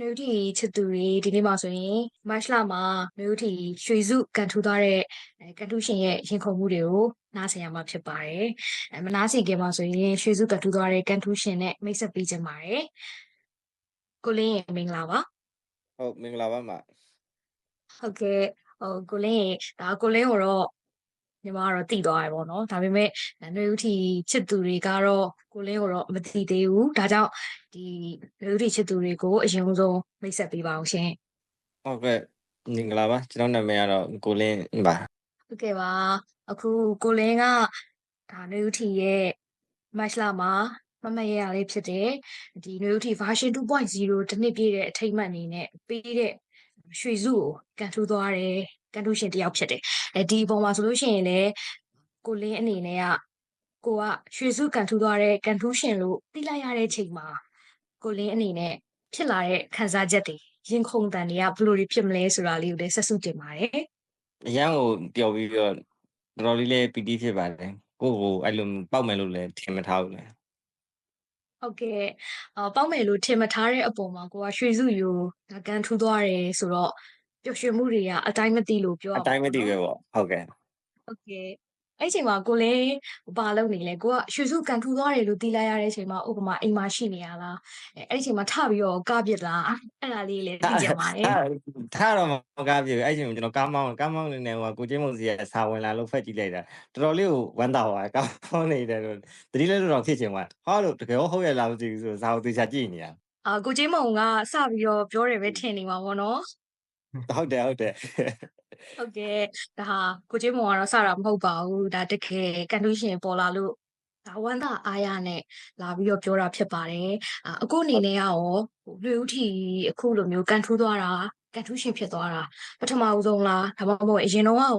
နွေဦးတီချစ်သူတွေဒီနေ့မှာဆိုရင်မတ်လမှာနွေဦးတီရွှေစုကန်ထူသွားတဲ့အဲကန်ထူရှင်ရဲ့ရင်ခုန်မှုတွေကိုနားဆင်ရမှာဖြစ်ပါတယ်။အဲမနားဆင်ခင်မှာဆိုရင်ရွှေစုကန်ထူသွားတဲ့ကန်ထူရှင်နဲ့မိတ်ဆက်ပေးကြပါတယ်။ကိုလင်းရဲ့မင်္ဂလာပါဟုတ်မင်္ဂလာပါမ။ဟုတ်ကဲ့ဟိုကိုလင်းရဲ့ဒါကိုလင်းကိုတော့ ညီမကတော့တည်သွားရပေါ့နော်။ဒါပေမဲ့နွေဦးတီချစ်သူတွေကတော့ကိုလင်းကိုတော့မတည်သေးဘူး။ဒါကြောင့်ဒီနွေဦးတီချစ်သူတွေကိုအရင်ဆုံးမိတ်ဆက်ပေးပါအောင်ရှင်။ဟုတ်ကဲ့မင်္ဂလာပါကျွန်တော်နာမည်ကတော့ကိုလင်းပါဟုတ်ကဲ့ပါအခုကိုလင်းကဒါနွေဦးထီရဲ့မတ်လမှာမမတ်ရရလေးဖြစ်တယ်ဒီနွေဦးထီ version 2.0တစ်နှစ်ပြည့်တဲ့အထိမ့်အမှတ်အနေနဲ့ပေးတဲ့ရွှေစုကိုကန်ထူးသွားတယ် ကန်ထူးရှင်တစ်ယောက်ဖြစ်တယ်အဲဒီအပေါ်မှာဆိုလို့ရှိရင်လည်းကိုလင်းအနေနဲ့ကကိုကရွှေစုကန်ထူးသွားတဲ့ကန်ထူးရှင်လို့သိလိုက်ရတဲ့ချိန်မှာကိုလင်းအနေနဲ့ဖြစ်လာတဲ့ခံစားချက်တွေရင်ခုန်တန်တွေကဘယ်လိုတွေဖြစ်မလဲဆိုတာလေးကိုလည်းဆက်စုတင်ပါတယ်အရန်ကိုပျော်ပြီးတော့တော်တော်လေးလေးပီတိဖြစ်ပါတယ်ကိုယ့်ကိုအဲ့လိုပောက်မယ်လို့လည်းထင်မထားဘူးလေဟုတ်ကဲ့အော်ပေါက်မယ်လို့ထင်မထားတဲ့အပေါ်မှာကိုကရွှေစုယူဒါကန်ထူးသွားတယ်ဆိုတော့ ပျော်ရွှင်မှုတွေကအတိုင်းမသိလို့ပြောရအတိုင်းမသိပဲပေါ့ဟုတ်ကဲ့ဟုတ်ကဲ့အဲ့ချိန်မှာကိုလည်းဘာလုပ်နေလဲကိုကရွှေစုကန်ထူးသွားတယ်လို့သိလိုက်ရတဲ့အချိန်မှာဥပမာအိမ်မှာရှိနေရလားအဲ့အဲ့ချိန်မှာထပြီးတော့ကပြစ်လားအဲ့ဒါလေးလည်းသိကြပါတယ်ထားတော့မကားပြေအဲ့ချိန်ကျွန်တော်ကားမောင်းကားမောင်းနေနေဟိုကိုချင်းမုံစီရဲ့စာဝင်လာလို့ဖက်ကြည့်လိုက်တာတော်တော်လေးကိုဝမ်းသာသွားကားမောင်းနေတယ်လို့တတိလေးတော့ဖြစ်ချင်သွားဟောလို့တကယ်ဟုတ်ရဲ့လားမသိဘူးဆိုစာကိုသေချာကြည့်နေရအာကိုချင်းမုံကစပြီးတော့ပြောတယ်ပဲထင်နေမှာပေါ့နော် ဟုတ်တယ်ဟုတ်တယ်ဟုတ်ကဲ့ဒါဟာကိုချင်းမုံကတော့စတာမဟုတ်ပါဘူးဒါတကယ်ကန်ထူးရှင်ပေါ်လာလို့ဒါဝမ်းသာအားရနဲ့လာပြီးတော့ပြောတာဖြစ်ပါတယ်အာအခုအနေနဲ့ကရောဟိုလူဦးထီအခုလိုမျိုးကန်ထူးသွားတာကန်ထူးရှင်ဖြစ်သွားတာပထမဦးဆုံးလားဒါမှမဟုတ်အရင်တော့ကရော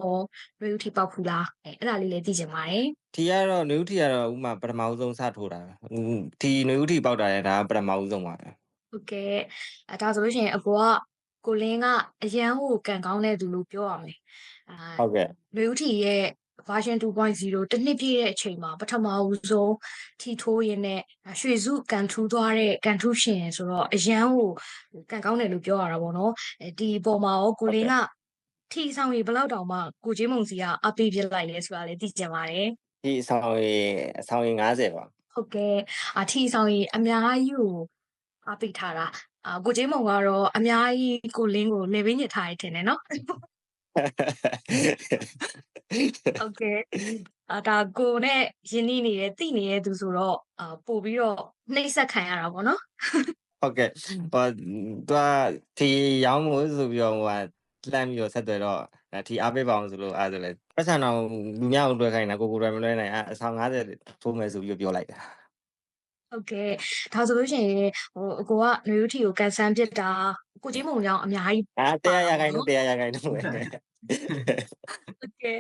လူဦးထီပေါက်ဖူးလားအဲအဲ့ဒါလေးလည်းသိချင်ပါတယ်ထီကတော့နွေဦးထီကတော့ဥမာပထမဦးဆုံးစထိုးတာပဲဟိုထီနွေဦးထီပေါက်တာလည်းဒါကပထမဦးဆုံးပါပဲဟုတ်ကဲ့အဲဒါဆိုလို့ရှိရင်အကိုက ကိုလင်းကအရန်ဟိုကန်ကောင်းတဲ့သူလို့ပြောရမယ်အာဟုတ်ကဲ့နွေဦးထီရဲ့ version 2.0တစ်နှစ်ပြည့်တဲ့အချိန်မှာပထမဦးဆုံးထီထိုးရင်းနဲ့ရွှေစုကန်ထူးသွားတဲ့ကန်ထူးရှင်ဆိုတော့အရန်ဟိုကန်ကောင်းတယ်လို့ပြောရတာပေါ့နော်အဲဒီပုံမှာရောကိုလင်းကထီဆောင်ရီဘယ်လောက်တောင်မှကိုချင်းမုံစီကအပေးပြလိုက်လဲဆိုတာလည်းသိကြပါတယ်ဒီအဆောင်ရေအဆောင်ရေ90ပါဟုတ်ကဲ့အထီဆောင်ရီအများကြီးကို အပေးထားတာအာကိုချင်းမုံကတော့အများကြီးကိုလင်းကိုလေဘင်းညစ်ထားရထင်တယ်နော်ဟုတ်ကဲ့အာဒါကိုနဲ့ယင်းနေနေတဲ့တိနေတဲ့သူဆိုတော့အာပို့ပြီးတော့နှိမ့်ဆက်ခံရတာပေါ့နော်ဟုတ်ကဲ့ဟိုသူကဒီရောင်းလို့ဆိုပြီးတော့ဟိုကလှမ်းပြီးတော့ဆက်သွယ်တော့ဒါဒီအားပေးပါအောင်ဆိုလို့အားဆိုလဲပတ်စံတော်လူများကိုတွဲခိုင်းတာကိုကိုယ်တိုင်မလွှဲနိုင်အဲအဆောင်90ထိုးမယ်ဆိုပြီးတော့ပြောလိုက်တာ ဟုတ်ကဲ့ဒါဆိုလို့ရှိရင်ဟိုအကိုကနွေဦးထီကိုကန်ဆန်းပြစ်တာကိုကြီးမုံကြောင့်အများကြီးအာတရားရခိုင်တော့တရားရခိုင်တော့ပဲဟုတ်ကဲ့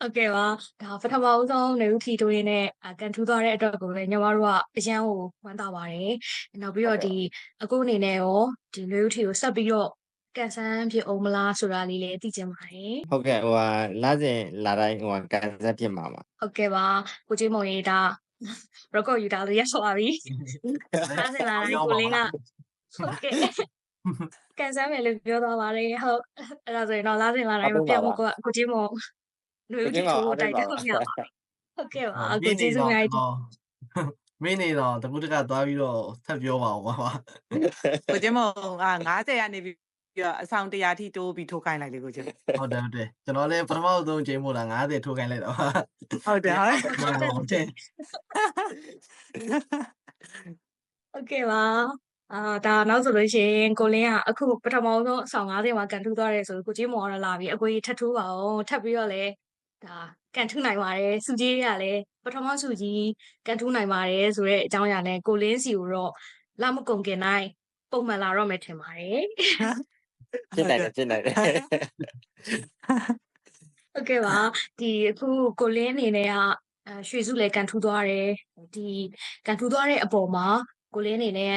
ဟုတ်ကဲ့ပါဒါပထမဦးဆုံးနွေဦးထီတို့ရင်းနဲ့အာကန်ထူးသွားတဲ့အတွက်ကိုလည်းညီမတို့ကအရန်ကိုဝမ်းသာပါတယ်နောက်ပြီးတော့ဒီအခုအနေနဲ့ရောဒီနွေဦးထီကိုဆက်ပြီးတော့ကန်ဆန်းဖြစ်အောင်မလားဆိုတာလေးလည်းသိချင်ပါတယ်ဟုတ်ကဲ့ဟိုကလာစဉ်လာတိုင်းဟိုကကန်ဆက်ဖြစ်မှာပါဟုတ်ကဲ့ပါကိုကြီးမုံရေးဒါ record ယူတာလို့ရသွားပြီလာစင်လာတိုင်းကိုလင်းကဟုတ်ကဲ့ကန်ဆယ်မယ်လို့ပြောသွားပါတယ်ဟုတ်အဲ့ဒါဆိုရင်တော့လာစင်လာတိုင်းမပြတ်ဘူးကိုကိုကြီးမုံလူကိုကြီးချင်းကကိုအားတိုပေးက်ပါတက်ပါလို့ရပါဟုတ်ကဲ့ပါကိုကျေးဇူးများကြီးမင်းနေတော့တကူတကသွားပြီးတော့ထပ်ပြောပါဦးကွာကိုကျင်းမက90ရနေပြီး တော့အဆောင်100ထိတိုးပြီးထိုးခိုင်းလိုက်လေကိုကျင်းဟုတ်တယ်ဟုတ်တယ်ကျွန်တော်လည်းပထမဆုံးချိန်မို့လား90ထိုးခိုင်းလိုက်တော့ဟုတ်တယ်ဟုတ်ဟုတ်တယ်ဟုတ်ကဲ့ပါအာဒါနောက်ဆိုလို့ရှိရင်ကိုလင်းကအခုပထမဆုံးအဆောင်90မှာကန်ထူးသွားတယ်ဆိုကိုကြီးမုံကတော့လာပြီအကိုကြီးထပ်ထိုးပါအောင်ထပ်ပြီးတော့လဲဒါကန်ထူးနိုင်ပါတယ်စုကြီးတွေကလည်းပထမစုကြီးကန်ထူးနိုင်ပါတယ်ဆိုတော့အကြောင်းအရာနဲ့ကိုလင်းစီကိုတော့လာမကုန်ခင်တိုင်းပုံမှန်လာတော့မယ်ထင်ပါတယ် ဖြစ်နိုင်တယ်ဖြစ်နိုင်တယ်ဟုတ်ကဲ့ပါဒီအခုကိုလင်းအနေနဲ့ကအဲရွှေစုလည်းကန်ထူးသွားတယ်ဒီကန်ထူးသွားတဲ့အပေါ်မှာကိုလင်းအနေနဲ့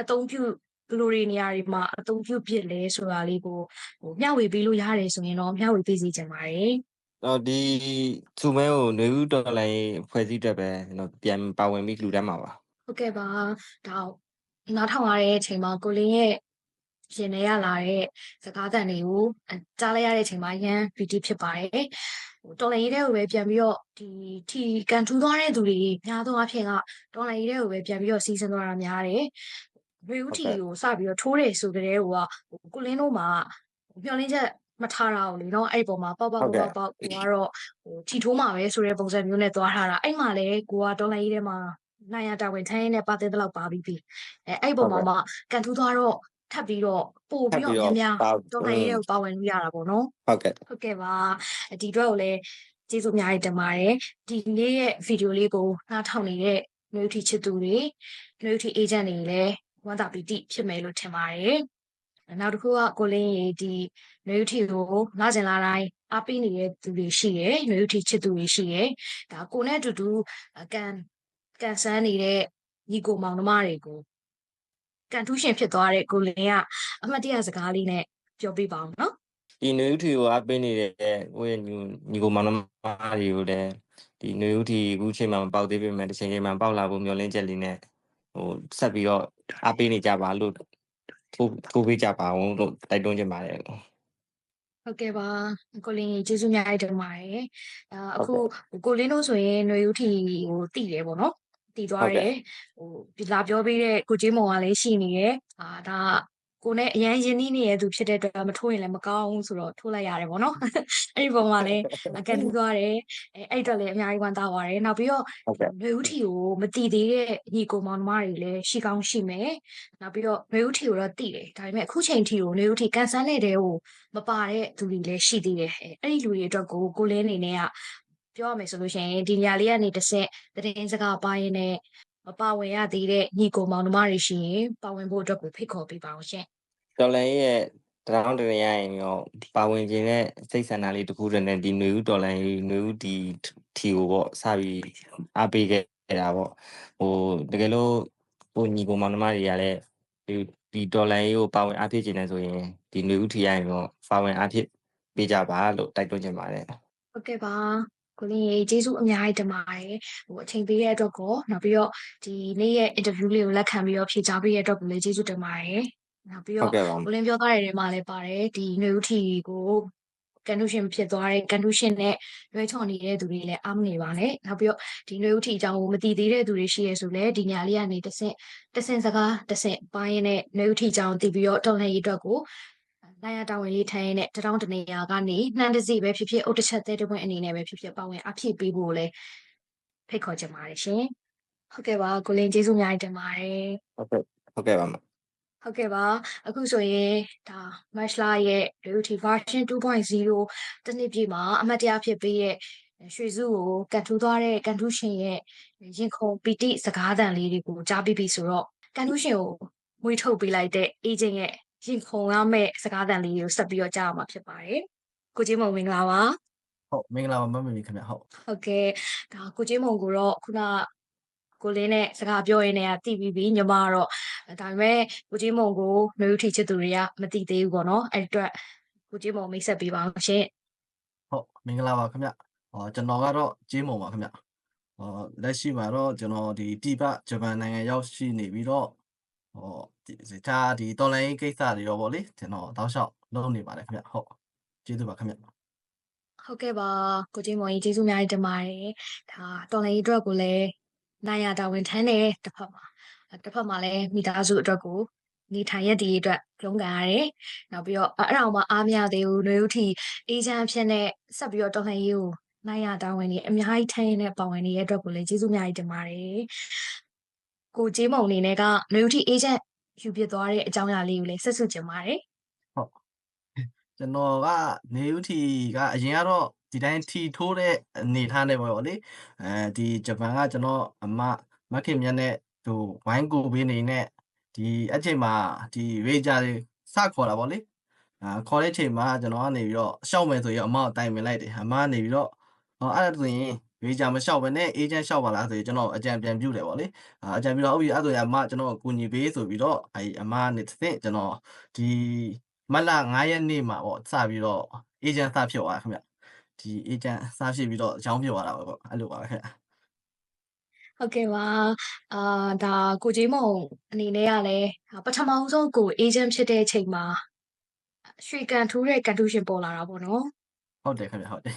အသုံးပြုဘယ်လိုတွေနေရာတွေမှာအသုံးပြုဖြစ်လဲဆိုတာလေးကိုဟိုမျှဝေပေးလို့ရတယ်ဆိုရင်တော့မျှဝေပေးစီချင်ပါတယ်တော့ဒီသူမဲကိုနေဦးတော်လိုင်းဖွဲ့စည်းတက်ပဲကျွန်တော်ပြန်ပါဝင်ပြီးလှူတန်းမှာပါဟုတ်ကဲ့ပါဒါနားထောင်ရတဲ့အချိန်မှာကိုလင်းရဲ့ ရင်ထဲရလာတဲ့စကားသံတွေကိုအကြားလိုက်ရတဲ့အချိန်မှာရမ်းပီတိဖြစ်ပါတယ်ဟိုတော်လည်းရေးတဲ့ကိုပဲပြန်ပြီးတော့ဒီထီကန်ထူးသွားတဲ့သူတွေများသောအားဖြင့်ကတော်လည်းရေးတဲ့ကိုပဲပြန်ပြီးတော့စီးဆင်းသွားတာများတယ်ရေဦးထီကိုစပြီးတော့ထိုးတယ်ဆိုကြတဲ့ဟိုကဟိုကိုလင်းတို့မှာမျောလင်းချက်မထားတာကိုလေနော်အဲ့ဒီပုံမှာပေါက်ပေါက်ပေါက်ပေါက်ကိုကတော့ဟိုထီထိုးမှာပဲဆိုတဲ့ပုံစံမျိုးနဲ့သွားထားတာအဲ့မှာလေကိုကတော်လည်းရေးထဲမှာနိုင်ရတာဝန်ထမ်းရင်းနဲ့ပတ်သက်တဲ့လောက်ပါပြီးပြီအဲအဲ့ဒီပုံမှာမှကန်ထူးသွားတော့ ထပ်ပြီးတော့ပို့ပြီးတော့များများတော်လည်းရေးကိုပါဝင်လို့ရတာပေါ့နော်ဟုတ်ကဲ့ဟုတ်ကဲ့ပါဒီအတွက်ကိုလည်းကျေးဇူးအများကြီးတင်ပါတယ်ဒီနေ့ရဲ့ဗီဒီယိုလေးကိုနားထောင်နေတဲ့နှွေးထီချစ်သူတွေနှွေးထီအေဂျင့်တွေလည်းဝမ်းသာပီတိဖြစ်မယ်လို့ထင်ပါတယ်နောက်တစ်ခုကကိုလင်းရေဒီနှွေးထီကိုလာကျင်လာတိုင်းအားပေးနေတဲ့သူတွေရှိရယ်နှွေးထီချစ်သူတွေရှိရယ်ဒါကိုနဲ့အတူတူကန်ကန်ဆန်းနေတဲ့ညီကိုမောင်နှမတွေကို ကန်ထူးရှင်ဖြစ်သွားတဲ့ကိုလင်းကအမှတ်တရစကားလေးနဲ့ပြောပြပါအောင်နော်ဒီနွေဦးထီကိုအပေးနေတဲ့ကိုယ့်ရဲ့ညီညီကိုမောင်နှမတွေကိုလည်းဒီနွေဦးထီအခုချိန်မှာမပေါက်သေးပေမဲ့တစ်ချိန်ချိန်မှာပေါက်လာဖို့မျှော်လင့်ချက်လေးနဲ့ဟိုဆက်ပြီးတော့အပေးနေကြပါလို့ထိုးထိုးပေးကြပါအောင်လို့တိုက်တွန်းချင်ပါတယ်ဟုတ်ကဲ့ပါကိုလင်းရေကျေးဇူးများကြီးတင်ပါတယ်အာဟုအခုတ်ကဲ့ကိုလင်းတို့ဆိုရင်ຫນွေဦးထီကိုတည်တယ်ပေါ့နော် တည်သွားတယ်ဟိုလာပြောပေးတဲ့ကိုကြီးမောင်ကလည်းရှိနေရဲ့အာဒါကိုနဲ့အရန်ရင်းနှီးနေရသူဖြစ်တဲ့အတွက်မထိုးရင်လည်းမကောင်းဘူးဆိုတော့ထိုးလိုက်ရတယ်ဗောနော်အဲ့ဒီပုံမှာလည်းအကန်ထူးသွားတယ်အဲ့အဲ့တော့လည်းအများကြီးဝမ်းသာပါတယ်နောက်ပြီးတော့နှွေဦးထီကိုမတီသေးတဲ့ညီကိုမောင်နှမတွေလည်းရှိကောင်းရှိမယ်နောက်ပြီးတော့နှွေဦးထီကိုတော့တီတယ်ဒါပေမဲ့အခုချိန်ထီကိုနှွေဦးထီကန်ဆယ်လက်တဲ့ဟိုမပါတဲ့သူတွေလည်းရှိသေးတယ်အဲ့ဒီလူတွေအတွက်ကိုကိုလဲနေနဲ့က ပြောရမယ်ဆိုလို့ရှိရင်ဒီညာလေးကနေတစ်ဆက်သတင်းစကားပါရင်နဲ့မပါဝင်ရသေးတဲ့ညီကိုမောင်နှမတွေရှိရင်ပါဝင်ဖို့အတွက်ကိုဖိတ်ခေါ်ပေးပါအောင်ရှင်တော်လန်ရဲ့တရောင်းတရရရင်ရောပါဝင်ခြင်းနဲ့စိတ်ဆန္ဒလေးတစ်ခုတည်းနဲ့ဒီနွေဦးတော်လန်ကြီးနွေဦးဒီထီကိုပေါ့စပြီးအားပေးခဲ့တာပေါ့ဟိုတကယ်လို့ဟိုညီကိုမောင်နှမတွေကလည်းဒီဒီတော်လန်ကြီးကိုပါဝင်အားဖြစ်ခြင်းနဲ့ဆိုရင်ဒီနွေဦးထီရရင်ရောပါဝင်အားဖြစ်ပေးကြပါလို့တိုက်တွန်းချင်ပါတယ်ဟုတ်ကဲ့ပါ ကိုလင်းရေကျေးဇူးအများကြီးတင်ပါတယ်ဟိုအချိန်ပေးတဲ့အတွက်ကိုနောက်ပြီးတော့ဒီနေ့ရဲ့ interview လေးကိုလက်ခံပြီးတော့ဖြေကြားပေးတဲ့အတွက်ကိုလည်းကျေးဇူးတင်ပါတယ်နောက်ပြီး ဟု တော့ တ်ကဲ့ပါ ကိုလင်းပြောထားတဲ့နေရာမှာလည်းပါတယ်ဒီຫນွေဦးထီကိုကန်ထူးရှင်ဖြစ်သွားတဲ့ကန်ထူးရှင်နဲ့ရွေးချော်နေတဲ့သူတွေလည်းအားမနေပါနဲ့နောက်ပြီးတော့ဒီຫນွေဦးထီအကြောင်းကိုမသိသေးတဲ့သူတွေရှိရဲဆိုလည်းဒီညာလေးကနေတစ်ဆင့်တစ်ဆင့်စကားတစ်ဆင့်ပိုင်းနဲ့ຫນွေဦးထီအကြောင်းသိပြီးတော့တော်လှန်ရေးအတွက်ကို နိုင်ရတာဝန်လေးထိုင်ရတဲ့တတောင်းတနေရာကနေနှမ်းတစီပဲဖြစ်ဖြစ်အုတ်တစ်ချက်သေးတဲ့ပွင့်အနေနဲ့ပဲဖြစ်ဖြစ်ပါဝင်အဖြစ်ပေးဖို့လည်းဖိတ်ခေါ်ချင်ပါတယ်ရှင်ဟုတ်ကဲ့ပါကိုလင်းကျေးဇူးအများကြီးတင်ပါတယ်ဟုတ်ကဲ့ဟုတ်ကဲ့ပါမဟုတ်ကဲ့ပါအခုဆိုရင်ဒါ match လာရဲ့ Reality version 2.0တနည်းပြည့်မှာအမှတ်တရဖြစ်ပေးရဲ့ရွှေစုကိုကန်ထူးသွားတဲ့ကန်ထူးရှင်ရဲ့ရင်ခုန်ပီတိစကားသံလေးတွေကိုကြားပြီးပြီဆိုတော့ကန်ထူးရှင်ကိုမွေးထုတ်ပေးလိုက်တဲ့ agent ရဲ့ ရင်ခုန်ရမယ့်စကားသံလေးတွေကိုဆက်ပြီးတော့ကြားအောင်မှာဖြစ်ပါတယ်ကိုကြီးမုံမင်္ဂလာပါဟုတ်မင်္ဂလာပါမမမီခင်ဗျဟုတ်ဟုတ်ကဲ့ဒါကိုကြီးမုံကိုတော့ခုနကိုလင်းနဲ့စကားပြောရင်းနဲ့ကတည်ပြီးပြီညီမကတော့ဒါပေမဲ့ကိုကြီးမုံကိုနှွေးထီချစ်သူတွေကမတည်သေးဘူးပေါ့နော်အဲ့ဒီအတွက်ကိုကြီးမုံမိတ်ဆက်ပေးပါအောင်ရှင်ဟုတ်မင်္ဂလာပါခင်ဗျဟောကျွန်တော်ကတော့ဂျင်းမုံပါခင်ဗျဟောလက်ရှိမှာတော့ကျွန်တော်ဒီတိပဂျပန်နိုင်ငံရောက်ရှိနေပြီးတော့ ဟောဒီဒါဒီတော်လိုင်းကိစ္စတွေရောဗောလေကျွန်တော်တောက်လျှောက်လုပ်နေပါတယ်ခင်ဗျဟုတ်ကျေးဇူးပါခင်ဗျဟုတ်ကဲ့ပါကိုကြီးမုံကြီးကျေးဇူးအများကြီးတင်ပါတယ်ဒါတော်လည်းအတွက်ကိုလည်းနိုင်ရတာဝန်ထမ်းတယ်တစ်ဖက်မှာတစ်ဖက်မှာလည်းမိသားစုအတွက်ကိုနေထိုင်ရတဲ့အတွက်ရုန်းကန်ရတယ်နောက်ပြီးတော့အဲ့ဒါအောင်မှအားမရသေးဘူးနှွေဦးထီအေဂျင့်အဖြစ်နဲ့ဆက်ပြီးတော့တော်လှန်ရေးကိုနိုင်ရတာဝန်ကြီးအများကြီးထမ်းရတဲ့ပါဝင်နေတဲ့အတွက်ကိုလည်းကျေးဇူးအများကြီးတင်ပါတယ် ကိုကြီးမုံအနေနဲ့ကနှွေဦးထီအေဂျင့်ယူပြသွားတဲ့အကြောင်းအရာလေးကိုလည်းဆက်ဆွချင်ပါတယ်ကျွန်တော်ကနေဦးထီကအရင်ကတော့ဒီတိုင်းထီထိုးတဲ့အနေထားနဲ့ပဲဗောလေအဲဒီဂျပန်ကကျွန်တော်အမမက်ခင်မြတ်နဲ့သူဝိုင်းကူပေးနေနဲ့ဒီအချိန်မှာဒီရေဂျာတွေစခေါ်တာဗောလေအာခေါ်တဲ့ချိန်မှာကျွန်တော်ကနေပြီးတော့ရှောက်မယ်ဆိုရင်အမကိုတိုင်ပင်လိုက်တယ်အမကနေပြီးတော့ဟောအဲ့ဒါဆိုရင် ရေဂျာမလျှောက်ဘဲနဲ့အေဂျင့်လျှောက်ပါလားဆိုရင်ကျွန်တော်အကြံပြန်ပြုတယ်ဗောလေအာအကြံပြုတော့ဟုတ်ပြီအဲ့ဒါဆိုရင်အမကျွန်တော်ကိုကူညီပေးဆိုပြီးတော့အဲအမကနေတစ်ဆင့်ကျွန်တော်ဒီမတ်လ9ရက်နေ့မှာပေါ့စပြီးတော့ agent စဖြစ်သွားတာခင်ဗျဒီ agent စဖြစ်ပြီးတော့အကြောင်းဖြစ်သွားတာပဲပေါ့အဲ့လိုပါပဲခင်ဗျဟုတ်ကဲ့ပါအာဒါကိုကြီးမုံအနေနဲ့ကလည်းပထမဆုံးကို agent ဖြစ်တဲ့အချိန်မှာရွှေကန်ထူးတဲ့ကန်တူးရှင်ပေါ်လာတာပေါ့နော်ဟုတ်တယ်ခင်ဗျဟုတ်တယ်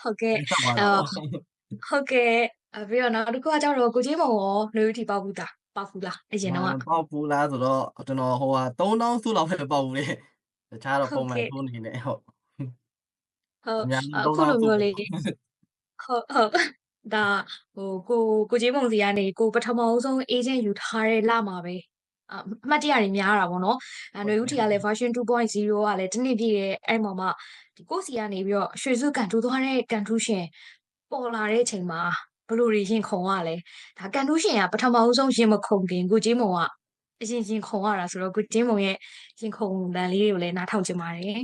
ဟုတ်ကဲ့ဆက်ပါအော်တော့ ဟုတ်ကဲ့အပြီးတော့နောက်တစ်ခုကကျတော့ကိုကြီးမုံရောလူတီပေါက်ဘူးတာပေါက်ဘူးလားအရင်တော့ကပေါက်ပူလားဆိုတော့ကျွန်တော်ဟိုဟာ3000စုလောက်ပဲပေါက်ဘူးလေတခြားတော့ဟုတ်ပုံမှန်ကဲ့ထိုးနေတယ်ဟုတ်ဟုတ်အများကြီးအခု3000လိုစုမျိုးလေးဟုတ်ဟုတ်ဒါဟိုကိုကိုကြီးမုံစီကနေကိုပထမဆုံး agent ယူထားတဲ့လမှာပဲအအမှတ်တရတွေများတာပေါ့နော်အဲຫນွေဦးထီကလည်း version 2.0ကလည်းတစ်နှစ်ပြည့်ရဲ့အဲ့မှာမှဒီကိုစီကနေပြီးတော့ရွှေစုကန်ထူသွားတဲ့ကန်ထူးရှင် ပေါ်လာတဲ့အချိန်မှာဘလို့တွေရင်ခုန်ရလဲဒါကန်ထူးရှင်ကပထမဆုံးရင်မခုန်ခင်ကိုကြီးမုံကအရင်ရင်ခုန်ရတာဆိုတော့ကိုကြီးမုံရဲ့ရင်ခုန်လန်လေးတွေကိုလည်းနားထောင်ကြပါရစေ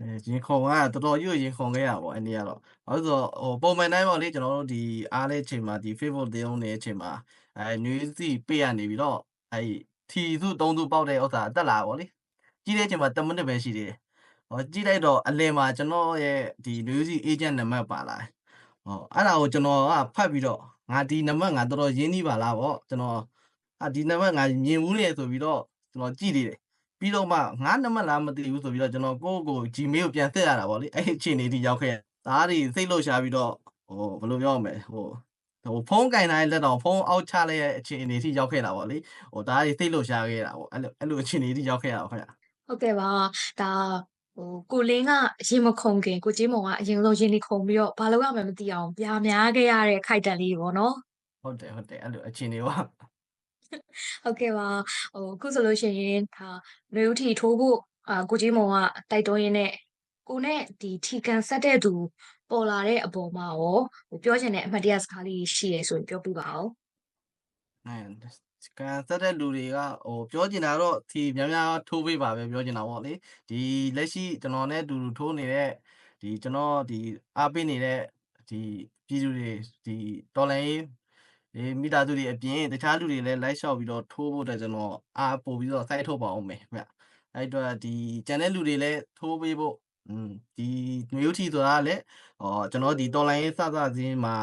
အဲရင်ခုန်ကတော်တော်ကြီးကိုရင်ခုန်ခဲ့ရပါဘောအဲ့ဒီကတော့ဘာလို့ဆိုတော့ဟိုပုံမှန်တိုင်းပေါ့လေကျွန်တော်တို့ဒီအားလေးချိန်မှာဒီ Facebook တင်းုံနေတဲ့အချိန်မှာအဲ news စီပေးရနေပြီးတော့အဲထီစု3စုပေါက်တဲ့ဥစ္စာတက်လာပါဘောလေကြီးတဲ့အချိန်မှာ10မိနစ်ပဲရှိသေးတယ် ဟောကြည့်လိုက်တော့အလယ်မှာကျွန်တော်ရဲ့ဒီ news agent နံပါတ်ပါလာတယ်ဟောအဲ့ဒါကိုကျွန်တော်ကဖတ်ပြီးတော့ငါဒီနံပါတ်ငါတော်တော်ရင်းနှီးပါလားဗောကျွန်တော်အာဒီနံပါတ်ငါမြင်ဘူးလေဆိုပြီးတော့ကျွန်တော်ကြည့်သေးတယ်ပြီးတော့မှငါနံပါတ်လားမသိဘူးဆိုပြီးတော့ကျွန်တော်ကိုယ့်ကိုယ် Gmail ကိုပြန်ဆက်ရတာဗောလေအဲ့ဒီအချိန်လေးထိရောက်ခဲ့ရသားတွေစိတ်လှုပ်ရှားပြီးတော့ဟိုဘယ်လိုပြောရမလဲဟိုဟိုဖုန်းကင်တိုင်းလက်တော်ဖုန်းအောက်ချလိုက်ရဲ့အချိန်အနေထိရောက်ခဲ့တာဗောလေဟိုသားတွေစိတ်လှုပ်ရှားခဲ့တာဗောအဲ့လိုအဲ့လိုအချိန်လေးထိရောက်ခဲ့တာဗောခင်ဗျဟုတ်ကဲ့ပါဒါ ဟိုကိုလင်းကအရင်မခုန်ခင်ကိုကြီးမုံကအရင်ဆုံးရင်နေခုန်ပြီးတော့ဘာလို့ရမှန်းမသိအောင်ပြာများခဲ့ရတဲ့ခိုက်တန်လေးပေါ့နော်ဟုတ်တယ်ဟုတ်တယ်အဲ့လိုအချိန်လေးပါဟုတ်ကဲ့ပါဟိုအခုဆိုလို့ရှိရင်ဒါလူဦးထီထိုးဖို့အာကိုကြီးမုံကတိုက်တွန်းရင်းနဲ့ကိုနဲ့ဒီထီကန်ဆက်တဲ့သူပေါ်လာတဲ့အပေါ်မှာရောဟိုပြောချင်တဲ့အမှတ်တရစကားလေးရှိရဆိုရင်ပြောပြပါဦးအဲ ကန်ဆက်တဲ့လူတွေကဟိုပြောချင်တာတော့ဒီများများထိုးပေးပါပဲပြောချင်တာဗောလေဒီလက်ရှိကျွန်တော်နဲ့အတူတူထိုးနေတဲ့ဒီကျွန်တော်ဒီအားပေးနေတဲ့ဒီပြည်သူတွေဒီတော်လိုင်းရေးဒီမိသားစုတွေအပြင်တခြားလူတွေလည်း live shot ပြီးတော့ထိုးဖို့အတွက်ကျွန်တော်အားပို့ပြီးတော့ site ထုတ်ပါအောင်မယ်ခင်ဗျအဲ့အတွက်ဒီ channel လူတွေလည်းထိုးပေးဖို့อืมဒီမျိုးထီဆိုတာကလည်းဟောကျွန်တော်ဒီတော်လိုင်းရေးစစစင်းမှာ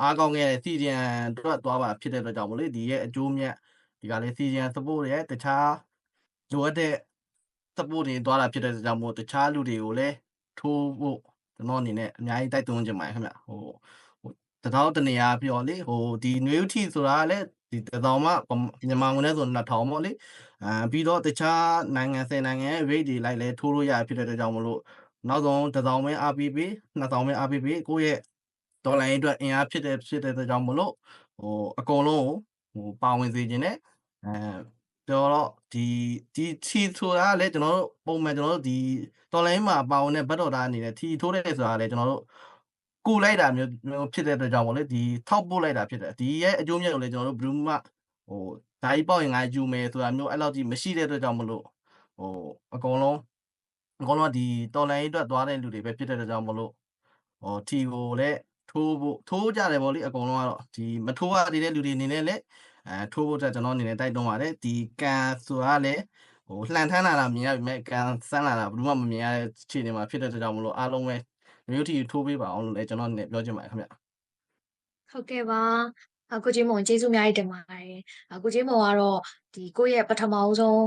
အားကောင်းခဲ့တဲ့စီဂျန်အတွက်သွားပါဖြစ်တဲ့အတွက်ကြောင့်မို့လေဒီရဲ့အကျိုးမြတ်ဒီကလေးစီဂျန် support ရဲ့တခြားလိုအပ်တဲ့ support တွေသွားတာဖြစ်တဲ့အတွက်ကြောင့်မို့တခြားလူတွေကိုလည်းထိုးဖို့ကျွန်တော်အနေနဲ့အများကြီးတိုက်တွန်းချင်ပါတယ်ခင်ဗျဟိုဟိုတတော်တနေရာပြောလေဟိုဒီနွေဦးထီဆိုတာကလည်းဒီတတော်မှမြန်မာငွေနဲ့ဆို2000ပေါ့လေအာပြီးတော့တခြားနိုင်ငံ10နိုင်ငံရဲ့ rate တွေလိုက်လဲထိုးလို့ရဖြစ်တဲ့အတွက်ကြောင့်မို့လို့နောက်ဆုံးတတော်ပဲ RPP 2000ပဲ RPP ကိုယ့်ရဲ့ ဒေါ်လာရင်းအတွက်အင်အားဖြစ်တဲ့ဖြစ်တဲ့အတွက်ကြောင့်မလို့ဟိုအကုန်လုံးကိုဟိုပါဝင်စေခြင်းနဲ့အဲပြောတော့ဒီဒီထီဆိုတာကလည်းကျွန်တော်တို့ပုံမှန်ကျွန်တော်တို့ဒီဒေါ်လာရင်းမှာပါဝင်တဲ့ဘတ်တော်သားအနေနဲ့ထီထိုးတဲ့ဆိုတာကလည်းကျွန်တော်တို့ကိုလိုက်တာမျိုးမျိုးဖြစ်တဲ့အတွက်ကြောင့်မို့လေဒီထောက်ပို့လိုက်တာဖြစ်တယ်ဒီရဲ့အကျိုးမြတ်ကိုလည်းကျွန်တော်တို့ဘယ်သူမှဟိုဓာကြီးပေါက်ရင်ငါယူမယ်ဆိုတာမျိုးအဲ့လောက်ကြီးမရှိတဲ့အတွက်ကြောင့်မလို့ဟိုအကုန်လုံးအကုန်လုံးကဒီတော်လိုင်းအတွက်သွားတဲ့လူတွေပဲဖြစ်တဲ့အတွက်ကြောင့်မလို့ဟောထီကိုလည်း ထိုးဖို့ထိုးကြတယ်ဗောလေအကုန်လုံးကတော့ဒီမထိုးရသေးတဲ့လူတွေအနေနဲ့လည်းအဲထိုးဖို့အတွက်ကျွန်တော်အနေနဲ့တိုက်တွန်းပါတယ်ဒီကန်ဆိုတာလည်းဟိုလှန်ထမ်းလာတာမြင်ရပြီမဲ့ကန်ဆန်းလာတာဘယ်သူမှမမြင်ရတဲ့အခြေအနေမှာဖြစ်တဲ့အတွက်ကြောင့်မလို့အားလုံးပဲမျိုးထီထိုးပေးပါအောင်လို့လည်းကျွန်တော်အနေနဲ့ပြောချင်ပါတယ်ခင်ဗျဟုတ်ကဲ့ပါအကိုကြီးမုံကျေးဇူးအများကြီးတင်ပါတယ်အကိုကြီးမုံကတော့ဒီကိုယ့်ရဲ့ပထမဦးဆုံး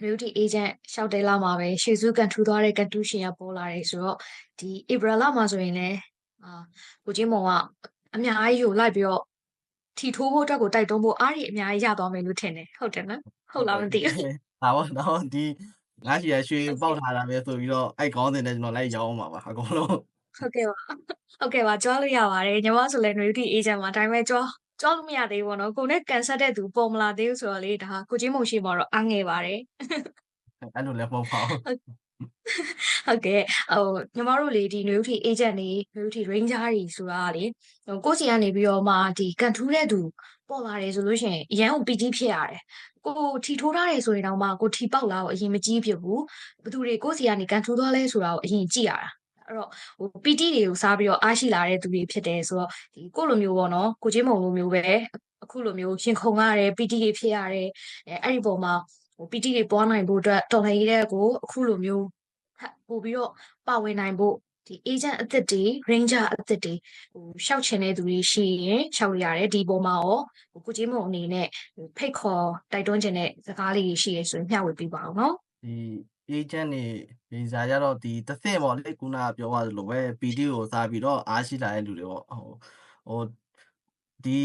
beauty agent ရှောက်တဲလာမှာပဲရှေ့စုကန်ထူသွားတဲ့ကန်တူးရှင်ကပေါ်လာတယ်ဆိုတော့ဒီ April လမှာဆိုရင်လည်း အာကိုကြီးမုံကအများကြီးကိုလိုက်ပြီးတော့ထီထိုးဖို့အတွက်ကိုတိုက်တွန်းဖို့အားရအများကြီးရသွားမယ်လို့ထင်တယ်ဟုတ်တယ်နော်ဟုတ်လားမသိဘူးဒါပေါ့တော့ဒီငါရှိရရွှေပေါက်ထားတာပဲဆိုပြီးတော့အဲ့ခေါင်းစဉ်နဲ့ကျွန်တော်လိုက်ရောင်းအောင်ပါပါအကုန်လုံးဟုတ်ကဲ့ပါဟုတ်ကဲ့ပါကြွားလို့ရပါတယ်ညီမဆိုလည်း beauty agent မှာဒါပေမဲ့ကြွားကြွားလို့မရသေးဘူးပေါ့နော်ကိုနဲ့ကန်ဆက်တဲ့သူပေါ်မလာသေးဘူးဆိုတော့လေဒါကိုကြီးမုံရှိမှာတော့အားငယ်ပါတယ်အဲ့လိုလည်းမဟုတ်ပါဘူး ဟုတ်ကဲ့ဟိုညီမတို့လေဒီ Newty agent တွေ Newty Ranger တွေဆိုတာကလေဟိုကိုယ့်စီကနေပြီးတော့မှဒီကန်ထူးတဲ့သူပေါ်လာတယ်ဆိုလို့ရှိရင်အရန်ကိုပီတိဖြစ်ရတယ်ကိုထီထိုးထားတယ်ဆိုရင်တော့မှကိုထီပေါက်လာကိုအရင်မကြည့်ဖြစ်ဘူးဘသူတွေကိုယ့်စီကနေကန်ထူးသွားလဲဆိုတာကိုအရင်ကြည့်ရတာအဲ့တော့ဟိုပီတိတွေကိုစားပြီးတော့အားရှိလာတဲ့သူတွေဖြစ်တယ်ဆိုတော့ဒီကိုယ့်လိုမျိုးပေါ့နော်ကိုချင်းမုံလိုမျိုးပဲအခုလိုမျိုးရှင်ခုန်ရတယ်ပီတိတွေဖြစ်ရတယ်အဲအဲ့ဒီပုံမှာဟိုပီတိတွေပွားနိုင်ဖို့အတွက်တော်လှန်ရေးတဲ့ကိုအခုလိုမျိုးထ ပ်ပို့ပြီးတော့ပါဝင်နိုင်ဖို့ဒီ agent အသစ်တွေ ranger အသစ်တွေဟိုရှောက်ချင်တဲ့သူတွေရှိရင်ရှောက်လို့ရတယ်ဒီပေါ်မှာရောဟိုကိုကြီးမုံအနေနဲ့ဟိုဖိတ်ခေါ်တိုက်တွန်းခြင်းတဲ့စကားလေးတွေရှိရဆိုရင်မျှဝေပေးပါအောင်နော်ဒီ agent တွေဗီဇာကြတော့ဒီတစ်ဆင့်ပေါ့လေခုနကပြောသွားသလိုပဲ PD ကိုစားပြီးတော့အားရှိလာတဲ့လူတွေပေါ့ဟိုဟိုဒီ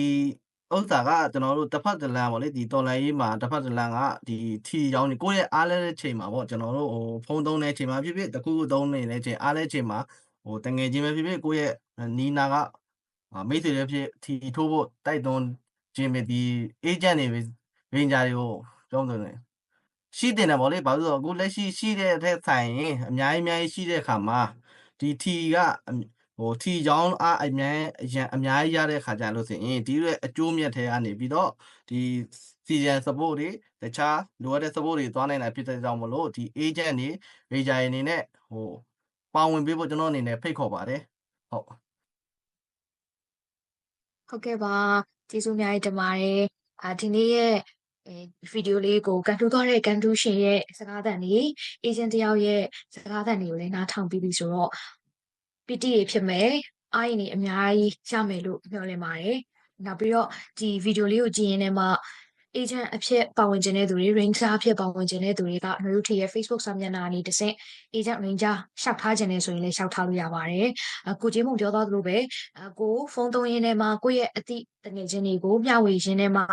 ဥစ္စာကကျွန်တော်တို့တစ်ဖက်တစ်လမ်းပေါ့လေဒီတော်လိုင်းရေးမှာတစ်ဖက်တစ်လမ်းကဒီထီရောင်းနေကိုယ့်ရဲ့အားလဲတဲ့ချိန်မှာပေါ့ကျွန်တော်တို့ဟိုဖုန်းသုံးတဲ့ချိန်မှာဖြစ်ဖြစ်တစ်ခုခုသုံးနေတဲ့ချိန်အားလဲချိန်မှာဟိုတငယ်ချင်းပဲဖြစ်ဖြစ်ကိုယ့်ရဲ့နီးနာကအာမိတ်ဆွေတွေဖြစ်ထီထိုးဖို့တိုက်တွန်းခြင်းပဲဒီ agent တွေ ranger တွေကိုကြောင်းတယ်ရှိတင်တယ်ဗောလေဘာလို့လဲဆိုတော့အခုလက်ရှိရှိတဲ့အထက်ဆိုင်ရင်အများကြီးအများကြီးရှိတဲ့အခါမှာဒီထီကအမ ဟိုထီချောင်းအားအများအရန်အများကြီးရတဲ့ခါကျလို့ဆိုရင်ဒီရဲ့အကျိုးမြတ်ထဲကနေပြီးတော့ဒီ season support တွေတခြားလိုအပ်တဲ့ support တွေသွားနိုင်တာဖြစ်တဲ့ကြောင့်မလို့ဒီ agent တွေ ranger တွေအနေနဲ့ဟိုပါဝင်ပေးဖို့ကျွန်တော်အနေနဲ့ဖိတ်ခေါ်ပါတယ်ဟုတ်ဟုတ်ကဲ့ပါကျေးဇူးအများကြီးတင်ပါတယ်အာဒီနေ့ရဲ့အဲဗီဒီယိုလေးကိုကန်တူသွားတဲ့ကန်တူရှင်ရဲ့စကားသံတွေ agent တယောက်ရဲ့စကားသံတွေကိုလည်းနားထောင်ပြီးပြီဆိုတော့ ပီတိတွေဖြစ်မယ်အားရင်တွေအများကြီးရမယ်လို့မျှော်လင့်ပါတယ်နောက်ပြီးတော့ဒီဗီဒီယိုလေးကိုကြည့်ရင်းနဲ့မှ agent အဖြစ်ပါဝင်ခြင်းတဲ့သူတွေ ranger အဖြစ်ပါဝင်ခြင်းတဲ့သူတွေကနှွေဦးထီရဲ့ Facebook စာမျက်နှာကနေတစ်ဆင့် agent ranger ရှောက်ထားခြင်းနဲ့ဆိုရင်လည်းရှောက်ထားလို့ရပါတယ်အကိုကြီးမုံပြောသွားသလိုပဲအကိုဖုန်းသုံးရင်းထဲမှာကိုယ့်ရဲ့အသည့်တငယ်ချင်းတွေကိုမျှဝေရင်းထဲမှာ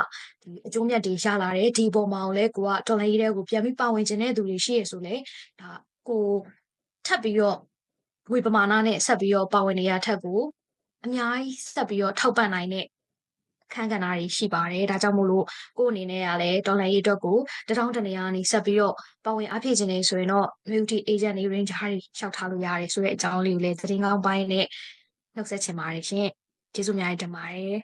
ဒီအကျိုးမြတ်တွေရလာတယ်ဒီပေါ်မှာလည်းကိုကတော်လိုင်းရေးတဲ့ကိုပြန်ပြီးပါဝင်ခြင်းတဲ့သူတွေရှိရဆိုလေဒါကိုထပ်ပြီးတော့ ဝေပမာဏနဲ့ဆက်ပြီးတော့ပါဝင်နေရထက်ကိုအများကြီးဆက်ပြီးတော့ထောက်ပံ့နိုင်တဲ့အခန်းကဏ္ဍတွေရှိပါတယ်ဒါကြောင့်မို့လို့ကိုယ့်အနေနဲ့ကလည်းတော်လိုင်းရေးအတွက်ကိုတထောင်တနေရာကနေဆက်ပြီးတော့ပါဝင်အဖြစ်ခြင်းနေဆိုရင်တော့ multi agent တွေ ranger တွေရှောက်ထားလို့ရတယ်ဆိုတဲ့အကြောင်းလေးကိုလည်းသတင်းကောင်းပိုင်းနဲ့နှုတ်ဆက်ချင်ပါတယ်ရှင်ကျေးဇူးအများကြီးတင်ပါတယ်